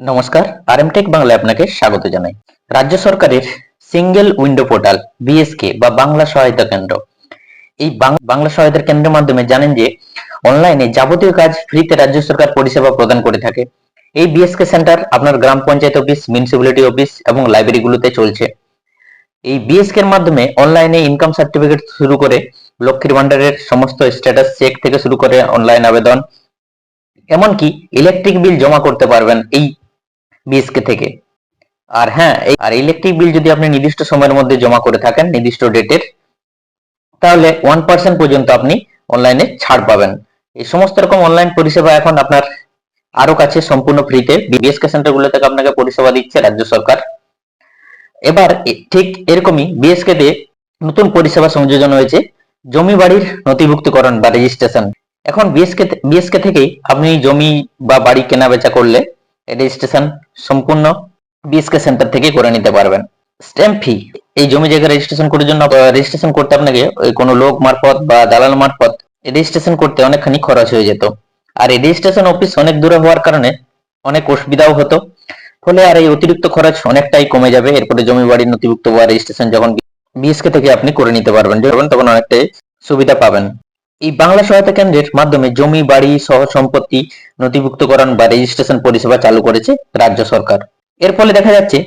নমস্কার, আরএমটেক বাংলায় আপনাকে স্বাগত জানাই। রাজ্য সরকারের সিঙ্গেল উইন্ডো পোর্টাল বিএসকে বা বাংলা সহায়তা কেন্দ্র। এই বাংলা সহায়তা কেন্দ্রের মাধ্যমে জানেন যে অনলাইনে যাবতীয় কাজ ফ্রিতে রাজ্য সরকার পরিষেবা প্রদান করে থাকে। এই বিএসকে সেন্টার আপনার গ্রাম পঞ্চায়েত অফিস মিউনিসিপ্যালিটি অফিস এবং লাইব্রেরিগুলোতে চলছে। এই বিএসকে এর মাধ্যমে অনলাইনে ইনকাম সার্টিফিকেট শুরু করে লক্ষ্মীর ভান্ডারের সমস্ত স্ট্যাটাস চেক থেকে শুরু করে অনলাইন আবেদন। এমনকি ইলেকট্রিক বিল জমা করতে পারবেন এই বিএসকে থেকে। আর হ্যাঁ আর ইলেকট্রিক বিল যদি আপনি নির্দিষ্ট সময়ের মধ্যে জমা করে থাকেন, নির্দিষ্ট ডেটের তাহলে ওয়ান পার্সেন্ট পর্যন্ত আপনি অনলাইনে ছাড় পাবেন। এই সমস্ত রকম অনলাইন পরিষেবা এখন আপনার আরও কাছে সম্পূর্ণ ফ্রিতে বিএসকে সেন্টারগুলো থেকে আপনাকে পরিষেবা দিচ্ছে রাজ্য সরকার। এবার ঠিক এরকমই বিএসকে তে নতুন পরিষেবা সংযোজন হয়েছে। জমি বাড়ির নথিভুক্তিকরণ বা রেজিস্ট্রেশন এখন বিএসকে বিএসকে থেকেই আপনি জমি বা বাড়ি কেনা বেচা করলে রেজিস্ট্রেশন সম্পূর্ণ বিএসকে সেন্টার থেকে করে নিতে পারবেন। স্ট্যাম্প ফি এই জমি জায়গা রেজিস্ট্রেশন করার জন্য রেজিস্ট্রেশন করতে আপনাকে ওই কোনো লোক মারফত বা দালাল মারফত রেজিস্ট্রেশন করতে অনেকখানি খরচ হয়ে যেত। আর এই রেজিস্ট্রেশন অফিস অনেক দূরে হওয়ার কারণে অনেক অসুবিধাও হতো। ফলে আর এই অতিরিক্ত খরচ অনেকটাই কমে যাবে। এরপরে জমি বাড়ির নথিভুক্ত বা রেজিস্ট্রেশন যখন বিএসকে থেকে আপনি করে নিতে পারবেন তখন অনেকটাই সুবিধা পাবেন। এই বাংলা সহায়তা কেন্দ্রের মাধ্যমে জমি, বাড়ি সহ সম্পত্তি নথিভুক্তকরণ বা রেজিস্ট্রেশন পরিষেবা চালু করেছে রাজ্য সরকার। এর ফলে দেখা যাচ্ছে,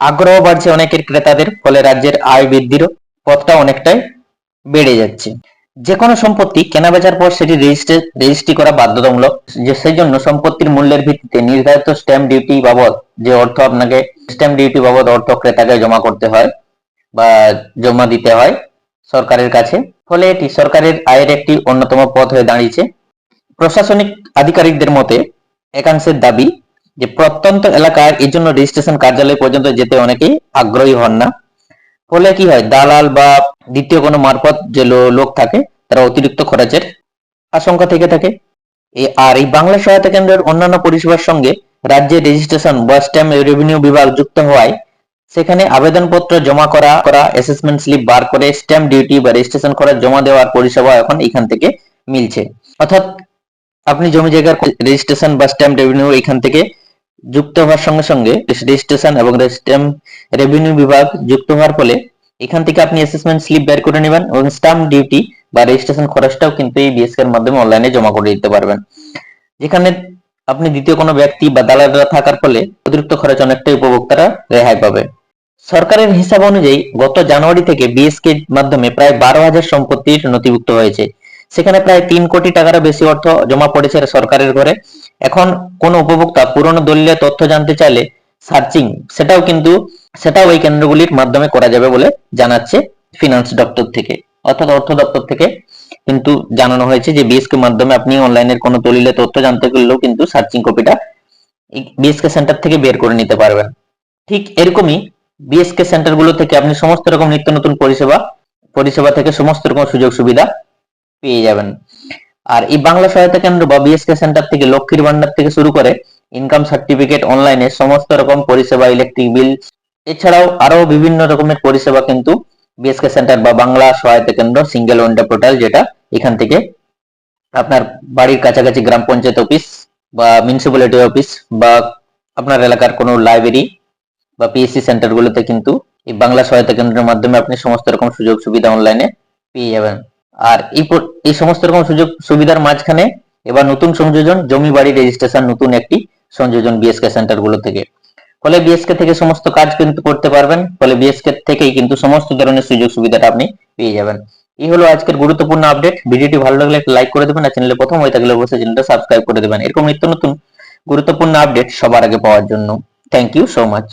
আগ্রহ বাড়ছে অনেকের ক্রেতাদের, ফলে রাজ্যের আয় বৃদ্ধিরও পথটা অনেকটাই বেড়ে যাচ্ছে। যে কোনো সম্পত্তি কেনা বেচার পর সেটি রেজিস্ট্রে রেজিস্ট্রি করা বাধ্যতামূলক। যে, সেই জন্য সম্পত্তির মূল্যের ভিত্তিতে নির্ধারিত স্ট্যাম্প ডিউটি বাবদ যে অর্থ আপনাকে স্ট্যাম্প ডিউটি বাবদ অর্থ ক্রেতাকে জমা করতে হয় বা জমা দিতে হয় সরকারের কাছে। ফলে এটি সরকারের আয়ের একটি অন্যতম পথ হয়ে দাঁড়িয়েছে। প্রশাসনিক আধিকারিকদের মতে, একাংশের দাবি যে প্রত্যন্ত এলাকায় এই জন্য রেজিস্ট্রেশন কার্যালয় পর্যন্ত যেতে অনেকেই আগ্রহী হন না। ফলে কি হয়, দালাল বা দ্বিতীয় কোনো মারফত যে লোক থাকে, তারা অতিরিক্ত খরচের আশঙ্কা থেকে থাকে। আর এই বাংলা সহায়তা কেন্দ্রের অন্যান্য পরিষেবার সঙ্গে রাজ্যের রেজিস্ট্রেশন বা স্ট্যাম্প, রেভিনিউ বিভাগ যুক্ত হওয়ায় সেখানে আবেদনপত্র জমা করা করা অ্যাসেসমেন্ট স্লিপ বার করে স্ট্যাম্প ডিউটি বা রেজিস্ট্রেশন করা জমা দেওয়ার পরিষেবা এখন এখান থেকে মিলছে। অর্থাৎ আপনি জমি জায়গার রেজিস্ট্রেশন বা স্ট্যাম্প রেভিনিউ এখান থেকে যুক্ত হওয়ার সঙ্গে সঙ্গে রেজিস্ট্রেশন এবং স্ট্যাম্প রেভিনিউ বিভাগ যুক্ত হওয়ার ফলে এখান থেকে আপনি অ্যাসেসমেন্ট স্লিপ বের করে নেবেন এবং স্ট্যাম্প ডিউটি বা রেজিস্ট্রেশন খরচটাও কিন্তু এই বিএসকে এর মাধ্যমে অনলাইনে জমা করে দিতে পারবেন। যেখানে আপনি দ্বিতীয় কোনো ব্যক্তি বা দালালরা থাকার ফলে অতিরিক্ত খরচ অনেকটাই উপভোক্তারা রেহাই পাবে। সরকারের হিসাব অনুযায়ী গত জানুয়ারি থেকে বিএসকে মাধ্যমে প্রায় বারো হাজার সম্পত্তির নথিভুক্ত হয়েছে। সেখানে প্রায় তিন কোটি টাকারও বেশি অর্থ জমা পড়েছে সরকারের ঘরে। এখন কোন উপভোক্তা পুরনো দলীয় তথ্য জানতে চাইলে সার্চিং, সেটাও কিন্তু, সেটাও এই কেন্দ্রগুলির মাধ্যমে করা যাবে বলে জানাচ্ছে ফিনান্স দপ্তর থেকে, অর্থাৎ অর্থ দপ্তর থেকে। কিন্তু জানানো হয়েছে যে বিএসকে মাধ্যমে আপনি অনলাইনের কোনো দলিলে তথ্য জানতে গেলেও কিন্তু সার্চিং কপিটা বিএসকে সেন্টার থেকে বের করে নিতে পারবেন। ঠিক এরকমই বিএসকে সেন্টারগুলো থেকে আপনি সমস্ত রকম নিত্য নতুন পরিষেবা পরিষেবা থেকে সমস্ত রকম সুযোগ সুবিধা পেয়ে যাবেন। আর এই বাংলা সহায়তা কেন্দ্র বা বিএসকে সেন্টার থেকে লক্ষ্মীর ভান্ডার থেকে শুরু করে ইনকাম সার্টিফিকেট অনলাইনে সমস্ত রকম পরিষেবা ইলেকট্রিক বিল এছাড়াও আরও বিভিন্ন রকমের পরিষেবা কিন্তু বিএসকে সেন্টার বা বাংলা সহায়তা কেন্দ্র সিঙ্গেল উইন্ডো পোর্টাল যেটা এখান থেকে। আপনার বাড়ির কাছাকাছি গ্রাম পঞ্চায়েত অফিস বা মিউনিসিপ্যালিটি অফিস বা আপনার এলাকার কোনো লাইব্রেরি বা পিএসসি সেন্টারগুলোতে কিন্তু এই বাংলা সহায়তা কেন্দ্রের মাধ্যমে আপনি সমস্ত রকম সুযোগ সুবিধা অনলাইনে পেয়ে যাবেন। আর এই এই সমস্ত রকম সুযোগ, সুবিধার মাঝখানে এবার নতুন সংযোজন, জমি বাড়ি রেজিস্ট্রেশন নতুন একটি সংযোজন বিএসকে সেন্টারগুলো থেকে। ফলে বিএসকে থেকে সমস্ত কাজ কিন্তু করতে পারবেন, ফলে বিএসকে থেকেই কিন্তু সমস্ত ধরনের সুযোগ সুবিধাটা আপনি পেয়ে যাবেন। এই হলো আজকের গুরুত্বপূর্ণ আপডেট ভিডিওটি ভালো লাগলে লাইক করে দেবেন আর চ্যানেলে প্রথম হয়ে থাকলে অবশ্যই চ্যানেলটা সাবস্ক্রাইব করে দেবেন। এরকম নিত্য নতুন গুরুত্বপূর্ণ আপডেট সবার আগে পাওয়ার জন্য। Thank you so much